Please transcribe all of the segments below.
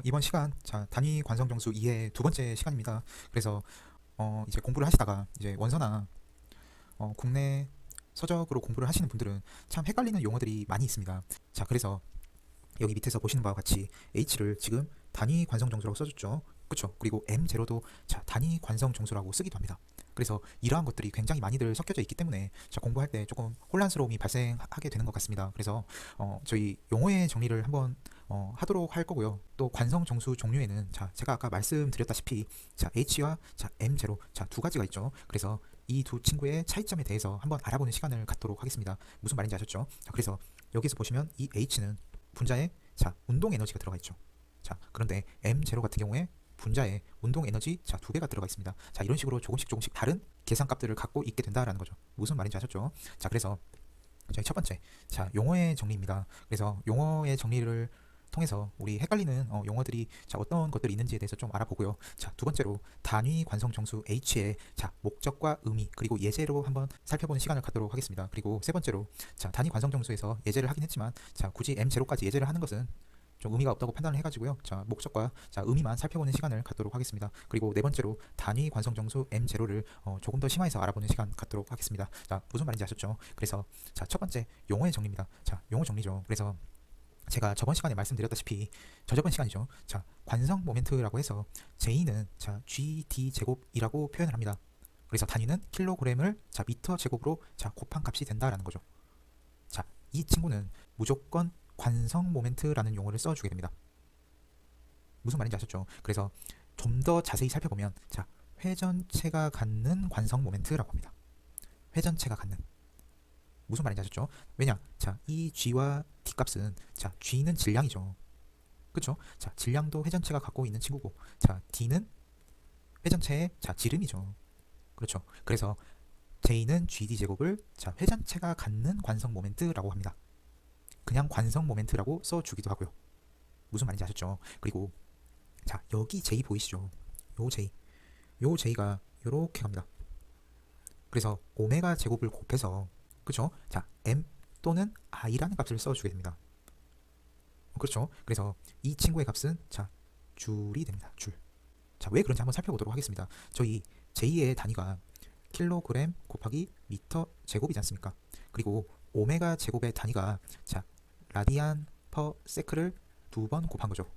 어, 이번 시간 자 단위 관성 정수 2의 두 번째 시간입니다. 그래서 어, 이제 공부를 하시다가 이제 원서나 어, 국내 서적으로 공부를 하시는 분들은 참 헷갈리는 용어들이 많이 있습니다. 자 그래서 여기 밑에서 보시는 바와 같이 H를 지금 단위 관성 정수라고 써줬죠. 그렇죠. 그리고 M0도 자 단위 관성 정수라고 쓰기도 합니다. 그래서 이러한 것들이 굉장히 많이들 섞여져 있기 때문에 자 공부할 때 조금 혼란스러움이 발생하게 되는 것 같습니다. 그래서 어, 저희 용어의 정리를 한번 어, 하도록 할 거고요. 또 관성 정수 종류에는 자 제가 아까 말씀드렸다시피 자 H와 자 M0 자두 가지가 있죠. 그래서 이 두 친구의 차이점에 대해서 한번 알아보는 시간을 갖도록 하겠습니다. 무슨 말인지 아셨죠? 자 그래서 여기서 보시면 이 H는 분자에 자 운동 에너지가 들어가 있죠. 자 그런데 M0 같은 경우에 분자에 운동 에너지 자 두 개가 들어가 있습니다. 자 이런 식으로 조금씩 조금씩 다른 계산값들을 갖고 있게 된다라는 거죠. 무슨 말인지 아셨죠? 자 그래서 저희 첫 번째 자 용어의 정리입니다. 그래서 용어의 정리를 통해서 우리 헷갈리는 어, 용어들이 자 어떤 것들이 있는지에 대해서 좀 알아보고요. 자 두 번째로 단위 관성 정수 H의 자 목적과 의미 그리고 예제로 한번 살펴보는 시간을 갖도록 하겠습니다. 그리고 세 번째로 자 단위 관성 정수에서 예제를 하긴 했지만 자 굳이 M0까지 예제를 하는 것은 좀 의미가 없다고 판단을 해가지고요. 자 목적과 자 의미만 살펴보는 시간을 갖도록 하겠습니다. 그리고 네 번째로 단위 관성 정수 M0를 어, 조금 더 심화해서 알아보는 시간 갖도록 하겠습니다. 자 무슨 말인지 아셨죠? 그래서 자첫 번째 용어의 정리입니다. 자 용어 정리죠. 그래서 제가 저번 시간에 말씀드렸다시피 저저번 시간이죠. 자 관성 모멘트라고 해서 J는 자 GD 제곱이라고 표현을 합니다. 그래서 단위는 킬로그램을 자 미터 제곱으로 자 곱한 값이 된다라는 거죠. 자 이 친구는 무조건 관성 모멘트라는 용어를 써 주게 됩니다. 무슨 말인지 아셨죠? 그래서 좀 더 자세히 살펴보면 자 회전체가 갖는 관성 모멘트라고 합니다. 회전체가 갖는 무슨 말인지 아셨죠? 왜냐? 자, 이 G와 D 값은 자, G는 질량이죠. 그렇죠? 자, 질량도 회전체가 갖고 있는 친구고 자, D는 회전체의 자, 지름이죠. 그렇죠? 그래서 J는 GD 제곱을 자, 회전체가 갖는 관성 모멘트라고 합니다. 그냥 관성 모멘트라고 써 주기도 하고요. 무슨 말인지 아셨죠? 그리고 자, 여기 J 보이시죠? 요 J. 요 J가 요렇게 갑니다. 그래서 오메가 제곱을 곱해서 그렇죠? 자, m 또는 i라는 값을 써주게 됩니다. 그렇죠? 그래서 이 친구의 값은 자 줄이 됩니다. 줄. 자, 왜 그런지 한번 살펴보도록 하겠습니다. 저희 j 의 단위가 킬로그램 곱하기 미터 제곱이지 않습니까? 그리고 오메가 제곱의 단위가 자 라디안 퍼 세크를 두 번 곱한 거죠.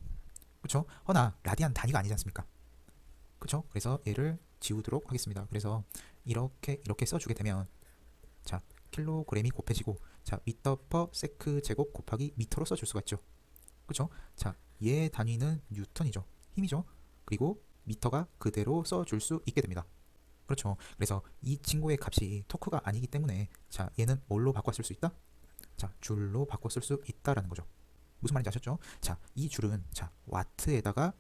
그렇죠? 허나 라디안 단위가 아니지 않습니까? 그렇죠? 그래서 얘를 지우도록 하겠습니다. 그래서 이렇게 이렇게 써주게 되면 자 킬로그램이 곱해지고 자 미터 퍼 세크 제곱 곱하기 미터로 써줄 수가 있죠. 그렇죠? 자, 얘 단위는 뉴턴이죠. 힘이죠. 그리고 미터가 그대로 써줄 수 있게 됩니다. 그렇죠. 그래서 이 친구의 값이 토크가 아니기 때문에 자 얘는 뭘로 바꿔 쓸 수 있다? 자 줄로 바꿔 쓸 수 있다라는 거죠. 무슨 말인지 아셨죠? 자 이 줄은 자 와트에다가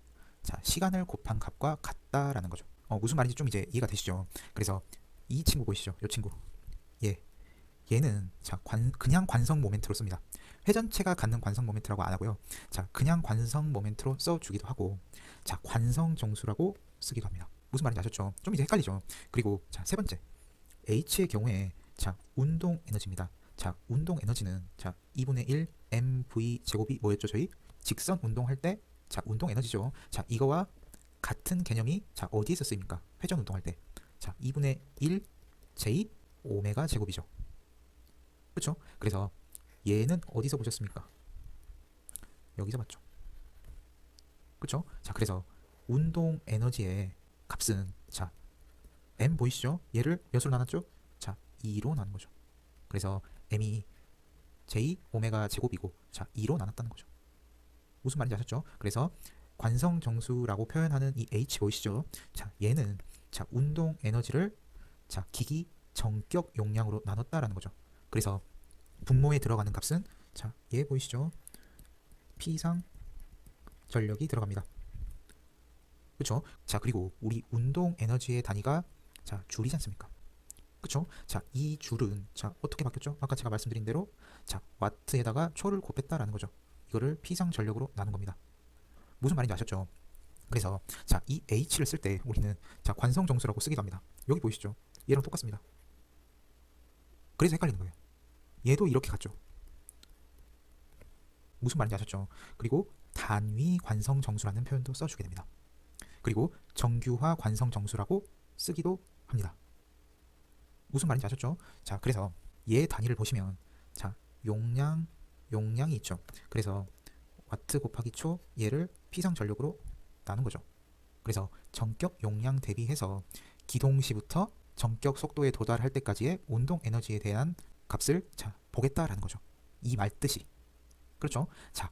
자 시간을 곱한 값과 같다라는 거죠. 어, 무슨 말인지 좀 이제 이해가 되시죠? 그래서 이 친구 보이시죠? 이 친구. 얘 얘는 자 관, 그냥 관성 모멘트로 씁니다. 회전체가 갖는 관성 모멘트라고 안 하고요. 자 그냥 관성 모멘트로 써 주기도 하고 자 관성 정수라고 쓰기도 합니다. 무슨 말인지 아셨죠? 좀 이제 헷갈리죠. 그리고 자 세 번째 H의 경우에 자 운동 에너지입니다. 자 운동 에너지는 자 2분의 1 mv 제곱이 뭐였죠 저희? 직선 운동할 때 자 운동 에너지죠. 자 이거와 같은 개념이 자 어디에서 쓰입니까? 회전 운동할 때. 자 2분의 1 j 오메가 제곱이죠. 그렇죠? 그래서 얘는 어디서 보셨습니까? 여기서 봤죠. 그렇죠? 자, 그래서 운동 에너지의 값은 자 m 보이시죠? 얘를 몇으로 나눴죠? 자, 2로 나눈 거죠. 그래서 m이 j 오메가 제곱이고 자, 2로 나눴다는 거죠. 무슨 말인지 아셨죠? 그래서 관성 정수라고 표현하는 이 h 보이시죠? 자, 얘는 자, 운동 에너지를 자, 기기 정격 용량으로 나눴다라는 거죠. 그래서 분모에 들어가는 값은 자, 얘 보이시죠? P상 전력이 들어갑니다. 그렇죠? 자, 그리고 우리 운동 에너지의 단위가 자, 줄이지 않습니까? 그렇죠? 자, 이 줄은 자, 어떻게 바뀌었죠? 아까 제가 말씀드린 대로 자, 와트에다가 초를 곱했다라는 거죠. 이거를 P상 전력으로 나눈 겁니다. 무슨 말인지 아셨죠? 그래서 자, 이 H를 쓸 때 우리는 자, 관성 정수라고 쓰기도 합니다. 여기 보이시죠? 얘랑 똑같습니다. 그래서 헷갈리는 거예요. 얘도 이렇게 갔죠. 무슨 말인지 아셨죠? 그리고 단위 관성 정수라는 표현도 써주게 됩니다. 그리고 정규화 관성 정수라고 쓰기도 합니다. 무슨 말인지 아셨죠? 자, 그래서 얘 단위를 보시면 자, 용량 용량이 있죠. 그래서 와트 곱하기 초 얘를 피상 전력으로 나눈 거죠. 그래서 전격 용량 대비해서 기동 시부터 전격 속도에 도달할 때까지의 운동 에너지에 대한 값을 자, 보겠다라는 거죠. 이 말 뜻이. 그렇죠? 자,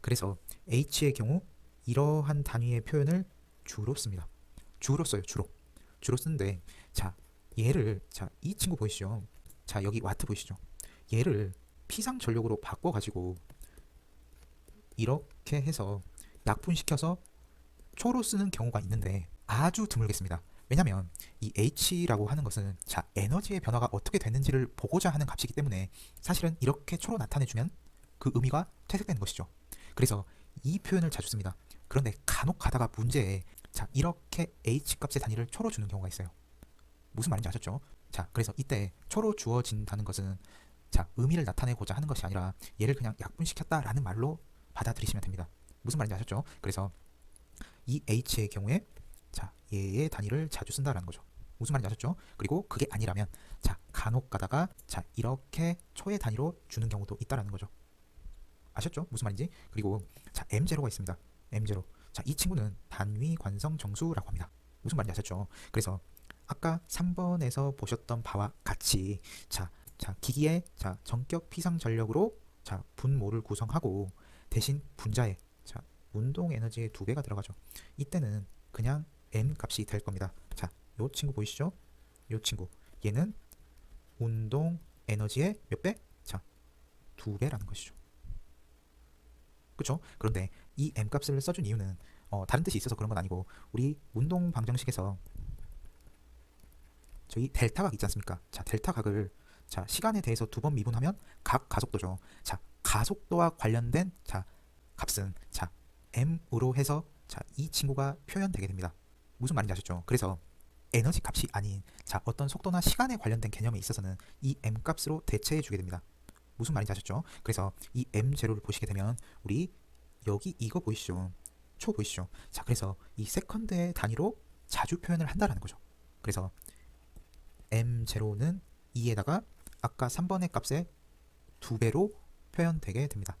그래서 H의 경우 이러한 단위의 표현을 주로 씁니다. 주로 써요, 주로. 주로 쓰는데 자, 얘를 자, 이 친구 보이시죠? 자, 여기 와트 보이시죠? 얘를 피상 전력으로 바꿔 가지고 이렇게 해서 약분시켜서 초로 쓰는 경우가 있는데 아주 드물겠습니다. 왜냐면 이 h라고 하는 것은 자 에너지의 변화가 어떻게 되는지를 보고자 하는 값이기 때문에 사실은 이렇게 초로 나타내주면 그 의미가 퇴색되는 것이죠. 그래서 이 표현을 자주 씁니다. 그런데 간혹 가다가 문제에 자 이렇게 h 값의 단위를 초로 주는 경우가 있어요. 무슨 말인지 아셨죠? 자 그래서 이때 초로 주어진다는 것은 자 의미를 나타내고자 하는 것이 아니라 얘를 그냥 약분시켰다라는 말로 받아들이시면 됩니다. 무슨 말인지 아셨죠? 그래서 이 h의 경우에 자 얘의 단위를 자주 쓴다라는 거죠. 무슨 말인지 아셨죠? 그리고 그게 아니라면 자 간혹 가다가 자 이렇게 초의 단위로 주는 경우도 있다라는 거죠. 아셨죠? 무슨 말인지? 그리고 자 m0가 있습니다. m0. 자이 친구는 단위 관성 정수라고 합니다. 무슨 말인지 아셨죠? 그래서 아까 3번에서 보셨던 바와 같이 자, 자 기기의 자 전격 피상 전력으로 자 분모를 구성하고 대신 분자에 자 운동 에너지의 두 배가 들어가죠. 이때는 그냥 m 값이 될 겁니다. 자, 요 친구 보이시죠? 요 친구. 얘는 운동 에너지의 몇 배? 자, 두 배라는 것이죠. 그렇죠? 그런데 이 m 값을 써준 이유는 어, 다른 뜻이 있어서 그런 건 아니고 우리 운동 방정식에서 저희 델타각 있지 않습니까? 자, 델타각을 자 시간에 대해서 두 번 미분하면 각 가속도죠. 자, 가속도와 관련된 자 값은 자 m으로 해서 자 이 친구가 표현되게 됩니다. 무슨 말인지 아셨죠? 그래서 에너지 값이 아닌 자 어떤 속도나 시간에 관련된 개념에 있어서는 이 m 값으로 대체해 주게 됩니다. 무슨 말인지 아셨죠? 그래서 이 m 제로를 보시게 되면 우리 여기 이거 보이시죠? 초 보이시죠? 자 그래서 이 세컨드의 단위로 자주 표현을 한다라는 거죠. 그래서 m 제로는 2에다가 아까 3번의 값의 두 배로 표현되게 됩니다.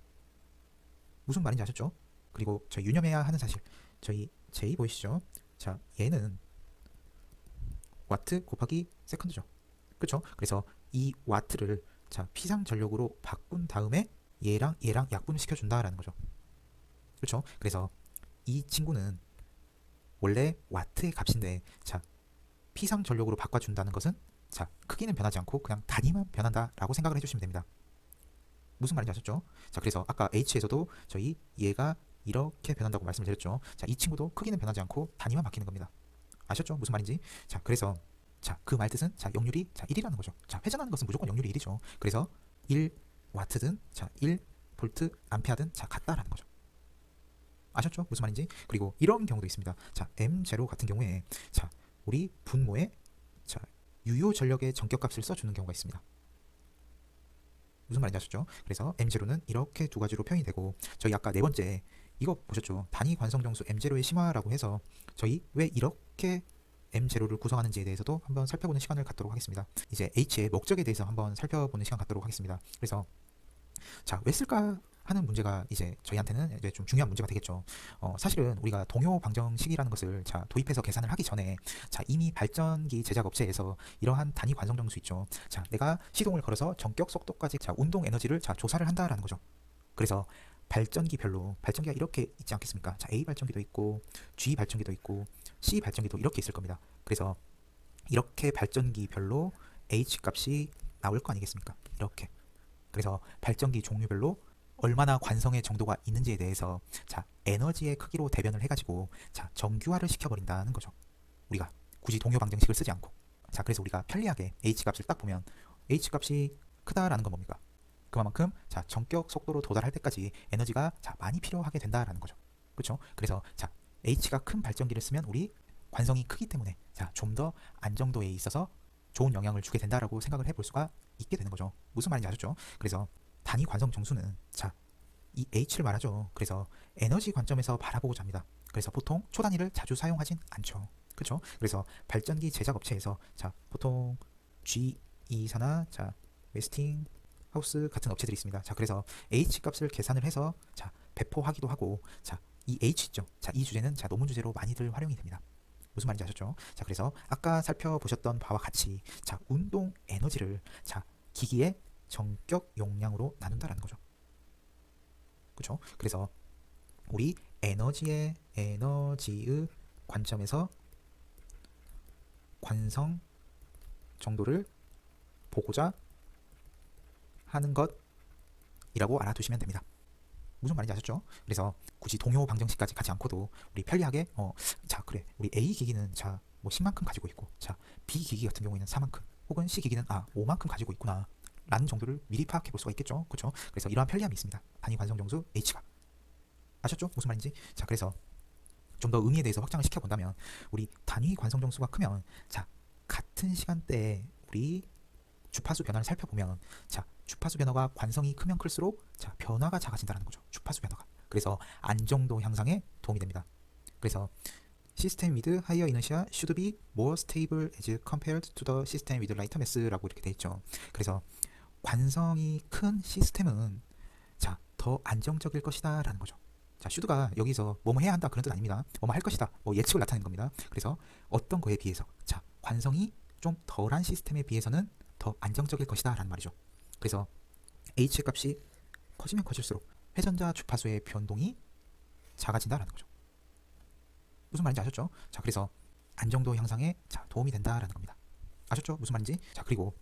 무슨 말인지 아셨죠? 그리고 저 유념해야 하는 사실 저희 J 보이시죠? 자 얘는 와트 곱하기 세컨드죠. 그렇죠? 그래서 이 와트를 자 피상 전력으로 바꾼 다음에 얘랑 얘랑 약분을 시켜 준다라는 거죠. 그렇죠? 그래서 이 친구는 원래 와트의 값인데 자 피상 전력으로 바꿔 준다는 것은 자 크기는 변하지 않고 그냥 단위만 변한다라고 생각을 해 주시면 됩니다. 무슨 말인지 아셨죠? 자 그래서 아까 H에서도 저희 얘가 이렇게 변한다고 말씀을 드렸죠. 자 이 친구도 크기는 변하지 않고 단위만 바뀌는 겁니다. 아셨죠? 무슨 말인지? 자 그래서 자 그 말 뜻은 자 역률이 자 1이라는 거죠. 자 회전하는 것은 무조건 역률이 1이죠. 그래서 1 와트든 자 1 볼트 암페어든 자 같다라는 거죠. 아셨죠? 무슨 말인지? 그리고 이런 경우도 있습니다. 자 M0 같은 경우에 자 우리 분모에 자 유효 전력의 전격값을 써 주는 경우가 있습니다. 무슨 말인지 아셨죠? 그래서 M0는 이렇게 두 가지로 표현이 되고 저희 아까 네 번째 이거 보셨죠? 단위 관성정수 M0의 심화라고 해서 저희 왜 이렇게 M0를 구성하는지에 대해서도 한번 살펴보는 시간을 갖도록 하겠습니다. 이제 H의 목적에 대해서 한번 살펴보는 시간 갖도록 하겠습니다. 그래서 자, 왜 쓸까 하는 문제가 이제 저희한테는 이제 좀 중요한 문제가 되겠죠. 어, 사실은 우리가 동요 방정식이라는 것을 자 도입해서 계산을 하기 전에 자 이미 발전기 제작 업체에서 이러한 단위 관성 정수 있죠. 자 내가 시동을 걸어서 전격 속도까지 자 운동 에너지를 자 조사를 한다라는 거죠. 그래서 발전기별로 발전기가 이렇게 있지 않겠습니까? 자 A 발전기도 있고 G 발전기도 있고 C 발전기도 이렇게 있을 겁니다. 그래서 이렇게 발전기별로 H 값이 나올 거 아니겠습니까? 이렇게. 그래서 발전기 종류별로 얼마나 관성의 정도가 있는지에 대해서 자 에너지의 크기로 대변을 해 가지고 자 정규화를 시켜 버린다는 거죠. 우리가 굳이 동요 방정식을 쓰지 않고 자 그래서 우리가 편리하게 h 값을 딱 보면 h 값이 크다라는 건 뭡니까? 그만큼 자 전격 속도로 도달할 때까지 에너지가 자 많이 필요하게 된다라는 거죠. 그렇죠? 그래서 자 h가 큰 발전기를 쓰면 우리 관성이 크기 때문에 자 좀 더 안정도에 있어서 좋은 영향을 주게 된다라고 생각을 해볼 수가 있게 되는 거죠. 무슨 말인지 아셨죠? 그래서 단위 관성 정수는 자 이 h를 말하죠. 그래서 에너지 관점에서 바라보고자 합니다. 그래서 보통 초단위를 자주 사용하진 않죠. 그렇죠? 그래서 발전기 제작 업체에서 자 보통 G2사나 자 웨스팅 하우스 같은 업체들이 있습니다. 자 그래서 h 값을 계산을 해서 자 배포하기도 하고 자 이 h 있죠. 자 이 주제는 자 논문 주제로 많이들 활용이 됩니다. 무슨 말인지 아셨죠? 자 그래서 아까 살펴보셨던 바와 같이 자 운동 에너지를 자 기기의 전격 용량으로 나눈다라는 거죠. 그렇죠? 그래서 우리 에너지의 에너지의 관점에서 관성 정도를 보고자 하는 것이라고 알아두시면 됩니다. 무슨 말인지 아셨죠? 그래서 굳이 동요 방정식까지 가지 않고도 우리 편리하게 어 자 그래. 우리 A 기기는 자 뭐 10만큼 가지고 있고 자 B 기기 같은 경우에는 4만큼 혹은 C 기기는 아 5만큼 가지고 있구나 라는 정도를 미리 파악해 볼 수가 있겠죠? 그렇죠 그래서 이러한 편리함이 있습니다. 단위 관성 정수 H가 아셨죠? 무슨 말인지? 자 그래서 좀 더 의미에 대해서 확장을 시켜 본다면 우리 단위 관성 정수가 크면 자 같은 시간대에 우리 주파수 변화를 살펴보면 자 주파수 변화가 관성이 크면 클수록 자 변화가 작아진다는 거죠. 주파수 변화가. 그래서 안정도 향상에 도움이 됩니다. 그래서 시스템 with higher inertia should be more stable as compared to the system with lighter mass라고 이렇게 돼 있죠. 그래서 관성이 큰 시스템은 자 더 안정적일 것이다라는 거죠. 자 should가 여기서 뭐뭐 해야 한다 그런 뜻 아닙니다. 뭐뭐 할 것이다 뭐 예측을 나타내는 겁니다. 그래서 어떤 거에 비해서 자 관성이 좀 덜한 시스템에 비해서는 더 안정적일 것이다 라는 말이죠 그래서 h 값이 커지면 커질수록 회전자 주파수의 변동이 작아진다라는 거죠 무슨 말인지 아셨죠? 자 그래서 안정도 향상에 자 도움이 된다라는 겁니다 아셨죠? 무슨 말인지 자 그리고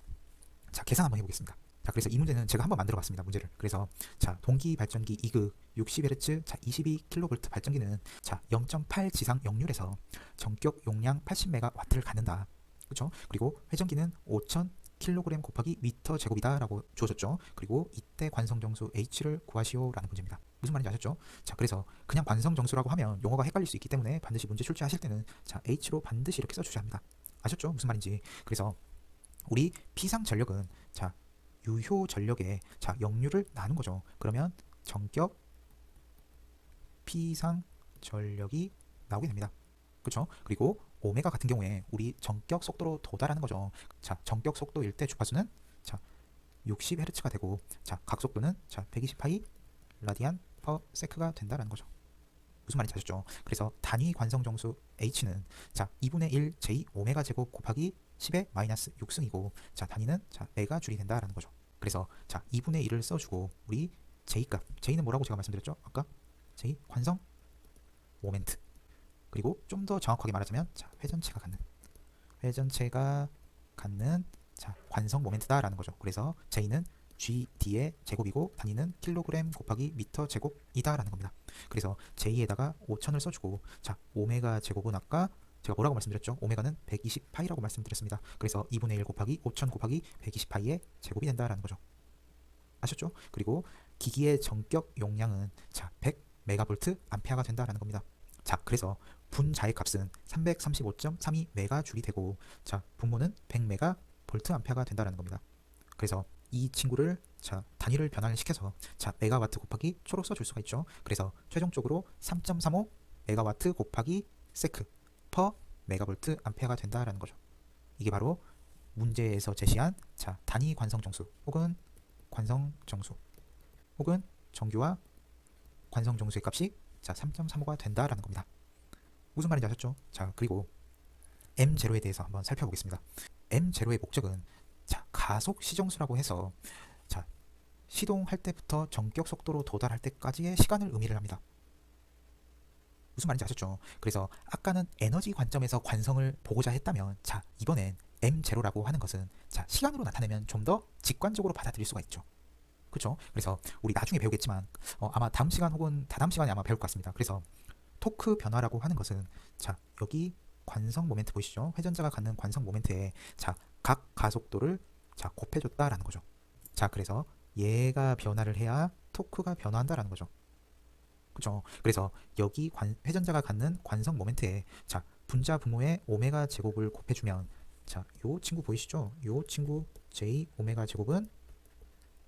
자 계산 한번 해보겠습니다 자 그래서 이 문제는 제가 한번 만들어 봤습니다 문제를 그래서 자 동기 발전기 2극 60Hz 자 22kV 발전기는 자 0.8 지상 역률에서 전격 용량 80메가와트를 갖는다 그렇죠? 그리고 회전기는 5000 kg 곱하기 미터 제곱이다라고 주어졌죠. 그리고 이때 관성 정수 h를 구하시오라는 문제입니다. 무슨 말인지 아셨죠? 자, 그래서 그냥 관성 정수라고 하면 용어가 헷갈릴 수 있기 때문에 반드시 문제 출제하실 때는 자 h로 반드시 이렇게 써 주셔야 합니다. 아셨죠? 무슨 말인지. 그래서 우리 피상 전력은 자 유효 전력에 자 역률을 나눈 거죠. 그러면 전격 피상 전력이 나오게 됩니다. 그렇죠? 그리고 오메가 같은 경우에 우리 전격 속도로 도달하는 거죠. 자, 전격 속도일 때 주파수는 자 60Hz가 되고 자 각속도는 자 120파이 라디안 퍼 세크가 된다라는 거죠. 무슨 말인지 아셨죠? 그래서 단위 관성 정수 h는 자 2분의 1 j 오메가 제곱 곱하기 10의 마이너스 6승이고 자 단위는 자 메가 줄이 된다라는 거죠. 그래서 자 2분의 1을 써주고 우리 j 값 j는 뭐라고 제가 말씀드렸죠? 아까 j 관성 모멘트 그리고 좀 더 정확하게 말하자면 자, 회전체가 갖는 회전체가 갖는 자, 관성 모멘트다라는 거죠. 그래서 J는 GD의 제곱이고 단위는 킬로그램 곱하기 미터 제곱이다라는 겁니다. 그래서 J에다가 5천을 써주고 자 오메가 제곱은 아까 제가 뭐라고 말씀드렸죠? 오메가는 120파이라고 말씀드렸습니다. 그래서 2분의 1 곱하기 5천 곱하기 120파이의 제곱이 된다라는 거죠. 아셨죠? 그리고 기기의 전격 용량은 자 100 메가볼트 암페어가 된다라는 겁니다. 자 그래서 분자의 값은 335.32 메가 줄이 되고 자 분모는 100 메가 볼트 암페어가 된다는 겁니다. 그래서 이 친구를 자 단위를 변환을 시켜서 자 메가와트 곱하기 초로 써줄 수가 있죠. 그래서 최종적으로 3.35 메가와트 곱하기 세크 퍼 메가볼트 암페어가 된다라는 거죠. 이게 바로 문제에서 제시한 자 단위 관성 정수 혹은 관성 정수 혹은 정규와 관성 정수의 값이 자 3.35가 된다라는 겁니다. 무슨 말인지 아셨죠? 자, 그리고 M0에 대해서 한번 살펴보겠습니다. M0의 목적은 자, 가속 시정수라고 해서 자, 시동할 때부터 전격 속도로 도달할 때까지의 시간을 의미를 합니다. 무슨 말인지 아셨죠? 그래서 아까는 에너지 관점에서 관성을 보고자 했다면 자, 이번엔 M0라고 하는 것은 자, 시간으로 나타내면 좀 더 직관적으로 받아들일 수가 있죠. 그렇죠? 그래서 우리 나중에 배우겠지만 어, 아마 다음 시간 혹은 다다음 시간에 아마 배울 것 같습니다. 그래서 토크 변화라고 하는 것은 자 여기 관성 모멘트 보이시죠? 회전자가 갖는 관성 모멘트에 자각 가속도를 자 곱해줬다라는 거죠. 자 그래서 얘가 변화를 해야 토크가 변화한다라는 거죠. 그죠? 그래서 여기 관, 회전자가 갖는 관성 모멘트에 자 분자 분모의 오메가 제곱을 곱해주면 자 요 친구 보이시죠? 요 친구 j 오메가 제곱은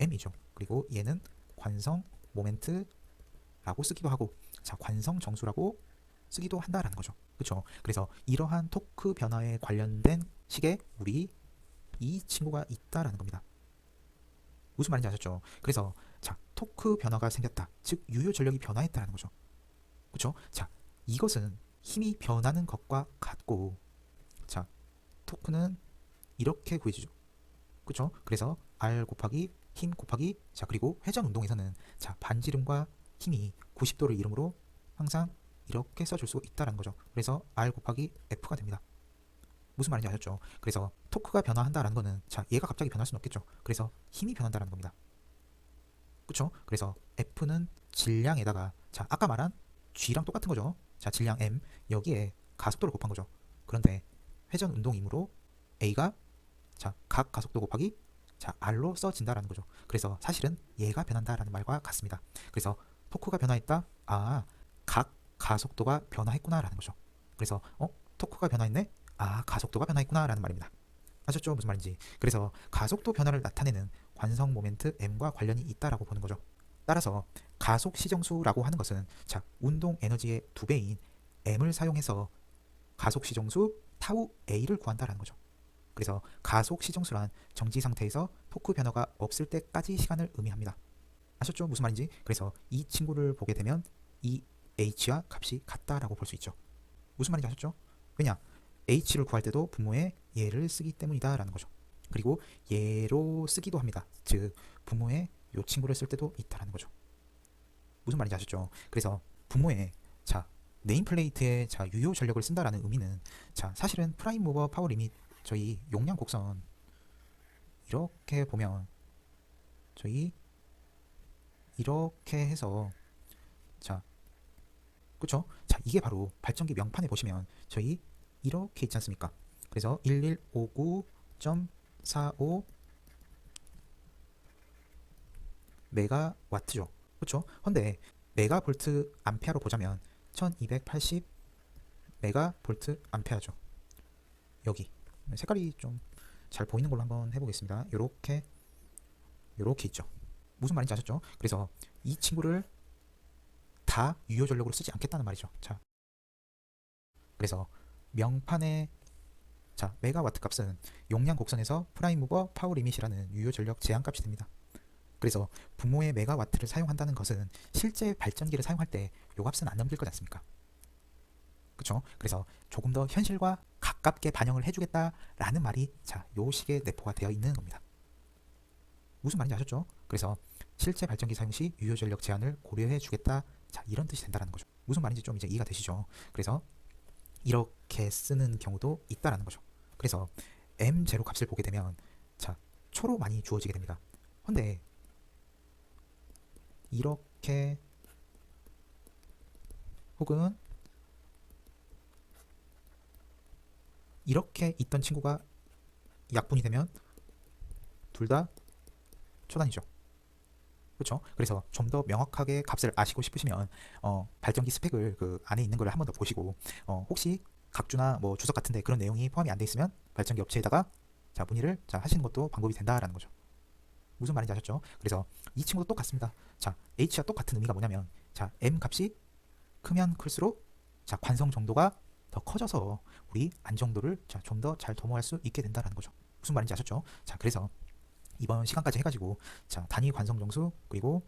m이죠. 그리고 얘는 관성 모멘트라고 쓰기도 하고 자 관성 정수라고 쓰기도 한다라는 거죠. 그렇죠? 그래서 이러한 토크 변화에 관련된 식에 우리 이 친구가 있다라는 겁니다. 무슨 말인지 아셨죠? 그래서 자 토크 변화가 생겼다. 즉 유효 전력이 변화했다라는 거죠. 그렇죠? 자 이것은 힘이 변하는 것과 같고 자 토크는 이렇게 구해주죠. 그렇죠? 그래서 R 곱하기 힘 곱하기 자 그리고 회전 운동에서는 자 반지름과 힘이 90도를 이름으로 항상 이렇게 써줄 수 있다라는 거죠. 그래서 R 곱하기 F가 됩니다. 무슨 말인지 아셨죠? 그래서 토크가 변화한다라는 거는 자 얘가 갑자기 변할 수는 없겠죠. 그래서 힘이 변한다라는 겁니다. 그렇죠? 그래서 F는 질량에다가 자 아까 말한 G랑 똑같은 거죠. 자 질량 M 여기에 가속도를 곱한 거죠. 그런데 회전 운동이므로 A가 자 각 가속도 곱하기 자 R로 써진다라는 거죠. 그래서 사실은 얘가 변한다라는 말과 같습니다. 그래서 토크가 변화했다. 아 각 가속도가 변화했구나라는 거죠. 그래서 어 토크가 변화했네. 아 가속도가 변화했구나라는 말입니다. 아셨죠? 무슨 말인지. 그래서 가속도 변화를 나타내는 관성 모멘트 m과 관련이 있다라고 보는 거죠. 따라서 가속 시정수라고 하는 것은 자 운동 에너지의 두 배인 m을 사용해서 가속 시정수 타우 a를 구한다라는 거죠. 그래서 가속 시정수란 정지 상태에서 토크 변화가 없을 때까지 시간을 의미합니다. 아셨죠? 무슨 말인지? 그래서 이 친구를 보게 되면 이 h와 값이 같다라고 볼 수 있죠. 무슨 말인지 아셨죠? 왜냐? h를 구할 때도 분모에 얘를 쓰기 때문이다라는 거죠. 그리고 얘로 쓰기도 합니다. 즉 분모에 요 친구를 쓸 때도 있다라는 거죠. 무슨 말인지 아셨죠? 그래서 분모에 자 네임플레이트에 자 유효 전력을 쓴다라는 의미는 자 사실은 프라임 무버 파워 리밋 저희 용량 곡선 이렇게 보면 저희 이렇게 해서 자 그쵸? 자 이게 바로 발전기 명판에 보시면 저희 이렇게 있지 않습니까? 그래서 1159.45 메가와트죠. 그렇죠? 근데 메가볼트 암페어로 보자면 1280 메가볼트 암페어죠. 여기 색깔이 좀 잘 보이는 걸로 한번 해보겠습니다. 요렇게 요렇게 있죠. 무슨 말인지 아셨죠? 그래서 이 친구를 다 유효 전력으로 쓰지 않겠다는 말이죠. 자, 그래서 명판의 자 메가와트 값은 용량 곡선에서 프라임 무버 파워 리밋이라는 유효 전력 제한 값이 됩니다. 그래서 분모의 메가와트를 사용한다는 것은 실제 발전기를 사용할 때 요 값은 안 넘길 것 않습니까? 그렇죠? 그래서 조금 더 현실과 가깝게 반영을 해주겠다라는 말이 자 요 식에 내포가 되어 있는 겁니다. 무슨 말인지 아셨죠? 그래서 실제 발전기 사용 시 유효 전력 제한을 고려해 주겠다. 자 이런 뜻이 된다는 거죠. 무슨 말인지 좀 이제 이해가 되시죠? 그래서 이렇게 쓰는 경우도 있다라는 거죠. 그래서 m 제로 값을 보게 되면 자 초로 많이 주어지게 됩니다. 근데 이렇게 혹은 이렇게 있던 친구가 약분이 되면 둘 다 초단이죠. 그렇죠? 그래서 좀 더 명확하게 값을 아시고 싶으시면 어, 발전기 스펙을 그 안에 있는 걸 한 번 더 보시고 어, 혹시 각주나 뭐 주석 같은데 그런 내용이 포함이 안 돼 있으면 발전기 업체에다가 자 문의를 자 하시는 것도 방법이 된다라는 거죠. 무슨 말인지 아셨죠? 그래서 이 친구도 똑같습니다. 자 h와 똑같은 의미가 뭐냐면 자 m 값이 크면 클수록 자 관성 정도가 더 커져서 우리 안정도를 자 좀 더 잘 도모할 수 있게 된다라는 거죠. 무슨 말인지 아셨죠? 자 그래서 이번 시간까지 해가지고 자 단위 관성 정수 그리고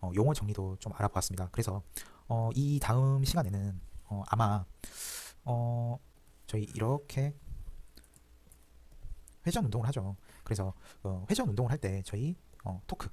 어, 용어 정리도 좀 알아보았습니다. 그래서 어, 이 다음 시간에는 어, 아마 어, 저희 이렇게 회전 운동을 하죠. 그래서 어, 회전 운동을 할 때 저희 어, 토크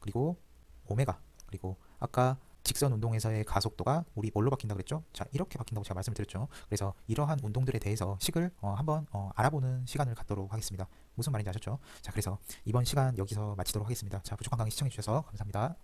그리고 오메가 그리고 아까 직선 운동에서의 가속도가 우리 뭘로 바뀐다 그랬죠? 자 이렇게 바뀐다고 제가 말씀을 드렸죠. 그래서 이러한 운동들에 대해서 식을 어, 한번 어, 알아보는 시간을 갖도록 하겠습니다. 무슨 말인지 아셨죠? 자 그래서 이번 시간 여기서 마치도록 하겠습니다. 자 부족한 강의 시청해 주셔서 감사합니다.